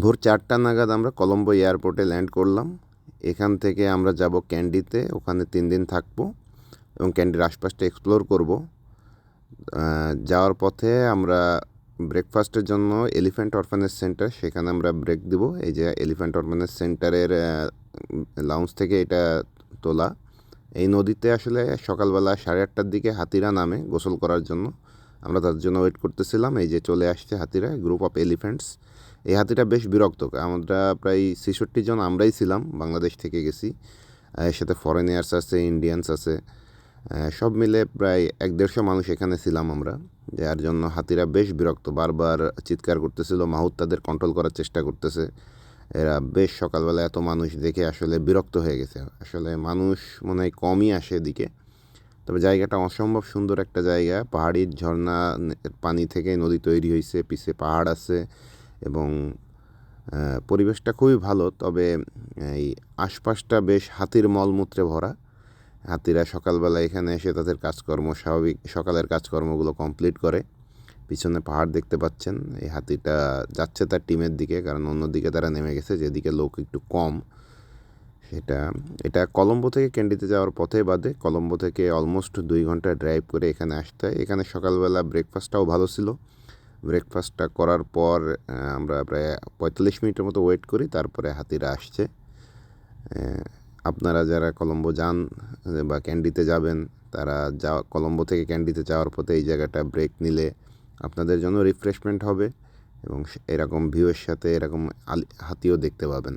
ভোর চারটা নাগাদ আমরা কলম্বো এয়ারপোর্টে ল্যান্ড করলাম। এখান থেকে আমরা যাব ক্যান্ডিতে, ওখানে তিন দিন থাকব এবং ক্যান্ডির আশপাশটা এক্সপ্লোর করব। যাওয়ার পথে আমরা ব্রেকফাস্টের জন্য এলিফ্যান্ট অরফানেজ সেন্টার সেখানে আমরা ব্রেক দিব। এই যে এলিফ্যান্ট অরফানেজ সেন্টারের লাউঞ্জ থেকে এটা তোলা। এই নদীতে আসলে সকালবেলা সাড়ে আটটার দিকে হাতিরা নামে গোসল করার জন্য। আমরা তাদের জন্য ওয়েট করতেছিলাম। এই যে চলে আসছে হাতিরা গ্রুপ অফ এলিফ্যান্টস এই হাতিটা বেশ বিরক্ত। আমরা প্রায় ছেষট্টি জন আমরাই ছিলাম, বাংলাদেশ থেকে গেছি। এর সাথে ফরেনার্স আছে ইন্ডিয়ানস আছে। সব মিলে প্রায় এক দেড়শো মানুষ এখানে ছিলাম আমরা, যার জন্য হাতিরা বেশ বিরক্ত। বারবার চিৎকার করতেছিল, মাহুত তাদের কন্ট্রোল করার চেষ্টা করতেছে। এরা বেশ সকালবেলা এত মানুষ দেখে আসলে বিরক্ত হয়ে গেছে। আসলে মানুষ মনে হয় কমই আসে এদিকে। তবে জায়গাটা অসম্ভব সুন্দর একটা জায়গা। পাহাড়ি ঝর্ণা, পানি থেকে নদী তৈরি হয়েছে, পিছে পাহাড় আছে। এবং পরিবেশটা খুবই ভালো, তবে এই আশপাশটা বেশ হাতির মলমূত্রে ভরা। হাতিরা সকালবেলা এখানে এসে তাদের কাজকর্ম, স্বাভাবিক সকালের কাজকর্মগুলো কমপ্লিট করে। পিছনে পাহাড় দেখতে পাচ্ছেন, এই হাতিটা যাচ্ছে তার টিমের দিকে, কারণ অন্যদিকে তারা নেমে গেছে, যেদিকে লোক একটু কম। সেটা, এটা কলম্বো থেকে ক্যান্ডিতে যাওয়ার পথে বাদে, কলম্বো থেকে অলমোস্ট দুই ঘণ্টা ড্রাইভ করে এখানে আসতে হয়। এখানে সকালবেলা ব্রেকফাস্টটাও ভালো ছিল। ব্রেকফাস্টটা করার পর আমরা প্রায় পঁয়তাল্লিশ মিনিটের মতো ওয়েট করি, তারপরে হাতিরা আসছে। আপনারা যারা কলম্বো যান, বা ক্যান্ডিতে যাবেন, তারা যা কলম্বো থেকে ক্যান্ডিতে যাওয়ার পথে এই জায়গাটা ব্রেক নিলে আপনাদের জন্য রিফ্রেশমেন্ট হবে এবং এরকম ভিউয়ের সাথে এরকম আলি- হাতিও দেখতে পাবেন।